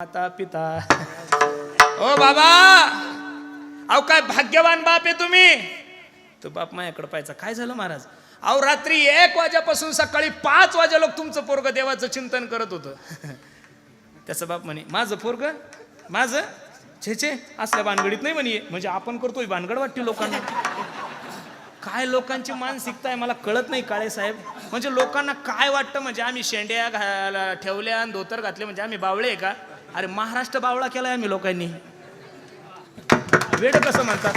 माता पिता ओ बाबा! अहो काय भाग्यवान बाप आहे तुम्ही! तो बाप माझ्याकडे पाहायचा काय झालं महाराज? अहो रात्री एक वाजेपासून सकाळी पाच वाजे लोक तुमचं पोरग देवाचं चिंतन करत होतं. त्याचं बाप म्हणे माझं पोरग? माझं? छे छे असल्या भानगडीत नाही म्हणे. म्हणजे आपण करतोय भानगड वाटते लोकांना. काय लोकांची मानसिकता आहे मला कळत नाही काळे साहेब. म्हणजे लोकांना काय वाटतं? म्हणजे आम्ही शेंड्या घाला ठेवल्या आणि धोतर घातले म्हणजे आम्ही बावळे आहे का? अरे महाराष्ट्र बावळा केलाय आम्ही लोकांनी. वेड कसं म्हणतात?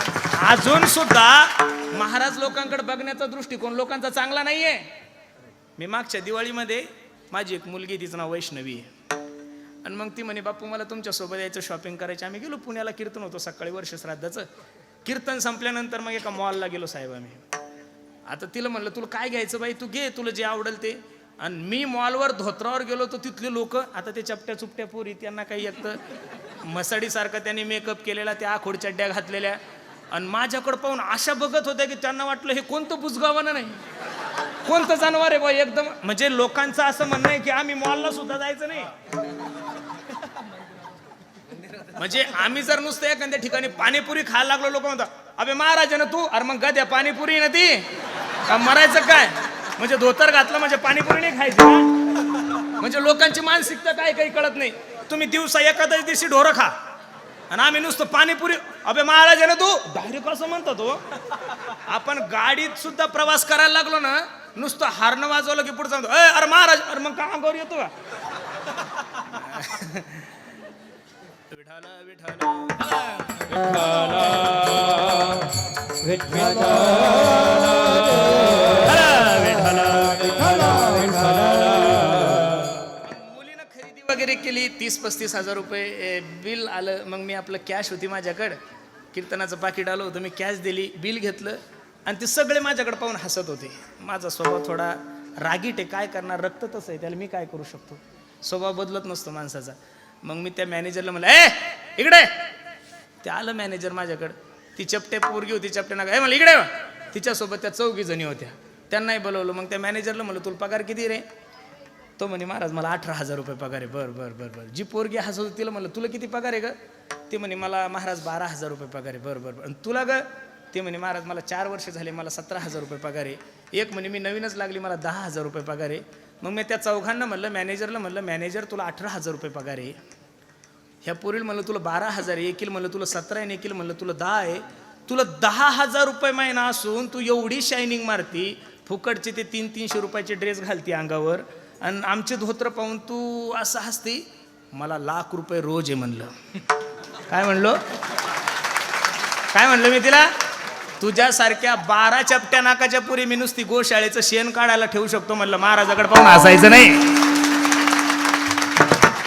अजून सुद्धा महाराज लोकांकडे बघण्याचा दृष्टिकोन लोकांचा चांगला नाहीये. मी मागच्या दिवाळीमध्ये माझी एक मुलगी तिचं नाव वैष्णवी आहे. आणि मग ती म्हणे बापू मला तुमच्यासोबत यायचं शॉपिंग करायचं आम्ही गेलो पुण्याला कीर्तन होतो सकाळी वर्ष श्राद्धाचं. कीर्तन संपल्यानंतर मग एका मॉलला गेलो साहेब आम्ही. आता तिला म्हणलं तुला काय घ्यायचं बाई? तू घे तुला जे आवडेल ते. आणि मी मॉलवर धोत्रावर गेलो तर तिथले लोक आता ते चपट्या चुपट्या पोरी त्यांना काही एक तर मसाडीसारखं त्यांनी मेकअप केलेला त्या आखोड चड्ड्या घातलेल्या. आणि माझ्याकडं पाहून अशा बघत होत्या की त्यांना वाटलं हे कोणतं बुजगावानं नाही. कोणतं जनावर आहे बा एकदम. म्हणजे लोकांचं असं म्हणणं आहे की आम्ही मॉलला सुद्धा जायचं नाही. म्हणजे आम्ही जर नुसतं एखाद्या ठिकाणी पाणीपुरी खायला लागलो लोक म्हणतात अबे महाराज ना तू अरे मग गद्या पाणीपुरी ना ती? का मरायचं काय? म्हणजे धोतर घातलं म्हणजे पाणीपुरी नाही खायची म्हणजे लोकांची मानसिकता काय काही कळत नाही. तुम्ही दिवसा एखाद्याच दिवशी ढोरं खा. आणि आम्ही नुसतं पाणीपुरी अबे महाराज ना तू? डायरेक्ट असं म्हणतो हो. तो आपण गाडीत सुद्धा प्रवास करायला लागलो ना नुसतं हारणं वाजवलं की पुढे सांगतो "ए, अरे महाराज अरे मग कामावर येतो का? विठाला विठाला मुलीनं वगैरे केली तीस पस्तीस हजार रुपये बिल आलं मग मी आपलं कॅश होती माझ्याकडं. कीर्तनाचं पाकिट आलं होतं मी कॅश दिली बिल घेतलं आणि ते सगळे माझ्याकडे पाहून हसत होते. माझा स्वभाव थोडा रागीट आहे काय करणार रक्त तसं आहे त्याला मी काय करू शकतो? स्वभाव बदलत नसतो माणसाचा. मग मी त्या मॅनेजरला म्हणलं ए इकडे ते आलं मॅनेजर माझ्याकडं. ती चपटे पोरगी होती चपटे नाका. ए मला इकडे तिच्यासोबत त्या चौघी जणी होत्या. त्यांनाही बोलवलं. मग त्या मॅनेजरला म्हणलं तुला पगार किती रे? तो म्हणे महाराज मला अठरा हजार रुपये पगार आहे. बरं बरं बरं बरं. जी पोरगी हसत होती तिला म्हणलं तुला किती पगार आहे ग? ते म्हणे मला महाराज बारा हजार रुपये पगार आहे. बरं बरं बरं. तुला ग? ते म्हणे महाराज मला चार वर्ष झाले मला सतरा हजार रुपये पगार आहे. एक म्हणे मी नवीनच लागली मला दहा हजार रुपये पगार आहे. मग मी त्या चौघांना म्हणलं मॅनेजरला म्हणलं मॅनेजर तुला अठरा हजार रुपये पगार आहे. ह्या पोरील म्हणलं तुला बारा हजार आहे एकील म्हणलं तुला सतरा आहे एकील म्हणलं तुला दहा आहे. तुला दहा हजार रुपये महिना असून तू एवढी शायनिंग मारती फुकटचे ते तीन तीनशे रुपयाचे ड्रेस घालती अंगावर आणि आमचे धोत्र पाहून तू असं हसती मला लाख रुपये रोज आहे म्हणलं. काय म्हणलो? काय म्हणलं मी तिला? तुझ्यासारख्या बारा चपट्या नाकाच्या पुरी मी नुसती गोशाळेचं शेण काढायला ठेवू शकतो म्हणलं. महाराजाकडे पाहून हसायचं नाही.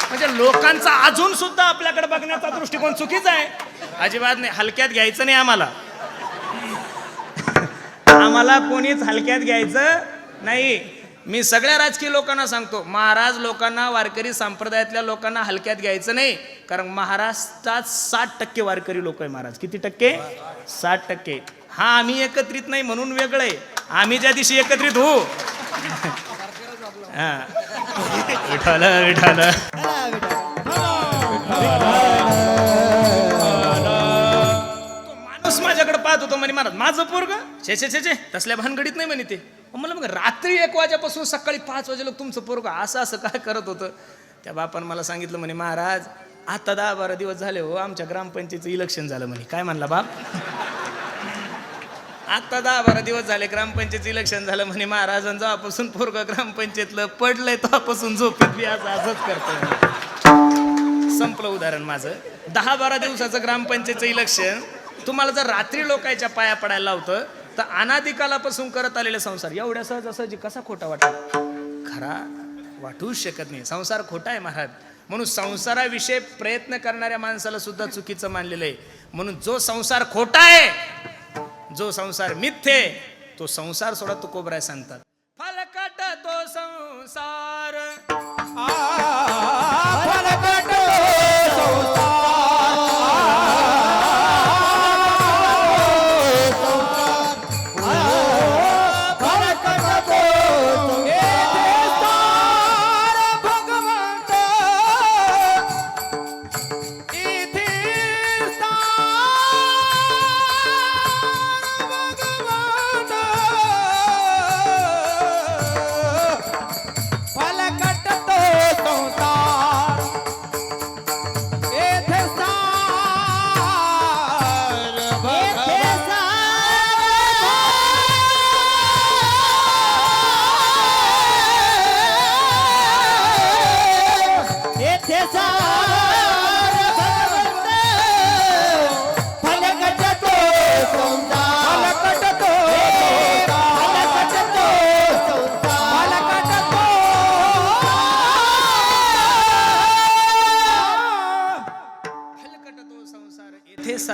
म्हणजे लोकांचा अजून सुद्धा आपल्याकडे बघण्याचा दृष्टिकोन चुकीचा आहे. अजिबात नाही. हलक्यात घ्यायचं नाही आम्हाला. आम्हाला कोणीच हलक्यात घ्यायचं नाही. मी सगळ्या राजकीय लोकांना सांगतो महाराज लोकांना वारकरी संप्रदायातल्या लोकांना हलक्यात घ्यायचं नाही. कारण महाराष्ट्रात साठ टक्के वारकरी लोक आहे महाराज. किती टक्के? साठ टक्के. हा आम्ही एकत्रित नाही म्हणून वेगळं आहे. आम्ही ज्या दिवशी एकत्रित होऊ. हा. विठाल विठाल. माणूस माझ्याकडे पाहत होतो म्हणे महाराज माझं पोरग? छे छे छे तसल्या भानगडीत नाही म्हणे ते. मला मग रात्री एक वाजेपासून सकाळी पाच वाजेला तुमचं पोरग असं असं काय करत होतं? त्या बापानं मला सांगितलं म्हणे महाराज आता दहा बारा दिवस झाले हो आमच्या ग्रामपंचायतीचं इलेक्शन झालं म्हणे. काय म्हणला बाप? आता दहा बारा दिवस झाले ग्रामपंचायत इलेक्शन झालं म्हणे महाराज जेव्हापासून पोरग ग्रामपंचायतलं पडलंय तेव्हापासून झोपेत बी असं असंच करतो संपलं उदाहरण माझं. दहा बारा दिवसाचं ग्रामपंचायतचं इलेक्शन तुम्हाला जर रात्री लोकांच्या पाया पडायला लावतं तर अनादिकालापासून करत आलेले संसार. एवढ्या सहज सहजी कसा खोटा वाटतो खरा वाटूच शकत नाही. संसार खोटा आहे महाराज. म्हणून संसाराविषयी प्रयत्न करणाऱ्या माणसाला सुद्धा चुकीचं मानलेलं आहे. म्हणून जो संसार खोटा आहे जो संसार मिथ्य आहे तो संसार सोडा तो कोबराय सांगतात. फलकट तो संसार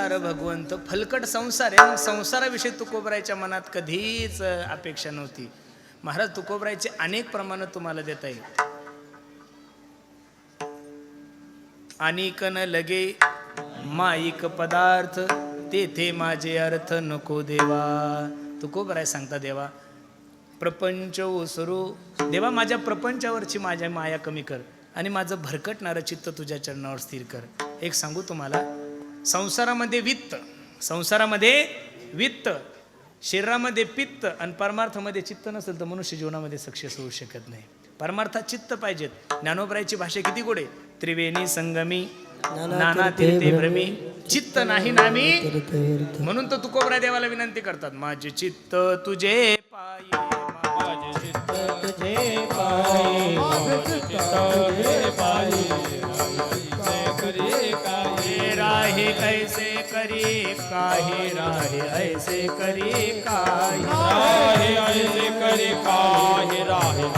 संसार भगवंत. फलकट संसार आहे संसाराविषयी तुकोबरायच्या मनात कधीच अपेक्षा नव्हती. महाराज तुकोबरायचे अनेक प्रमाण तुम्हाला देता येईल. अनिकन लगे माईक पदार्थ तेथे माझे अर्थ नको देवा. तुकोबराय सांगता देवा प्रपंच ओसरू देवा माझ्या प्रपंचावरची माझ्या माया कमी कर आणि माझं भरकटणारं चित्त तुझ्या चरणावर स्थिर कर. एक सांगू तुम्हाला संसारामध्ये वित्त संसारामध्ये वित्त शरीरामध्ये पित्त आणि परमार्थामध्ये चित्त नसेल तर मनुष्य जीवनामध्ये सक्सेस होऊ शकत नाही. परमार्थात चित्त पाहिजेत. ज्ञानोबरायची भाषा किती गोडे त्रिवेणी संगमी नाना तीर्थे भ्रमी चित्त नाही नामी. म्हणून तर तुकोबराय देवाला विनंती करतात माझे चित्त तुझे पायी माझे चित्त तुझे पाये. करी काही राहे ऐसे करी काही राहे ऐसे करी काही राहे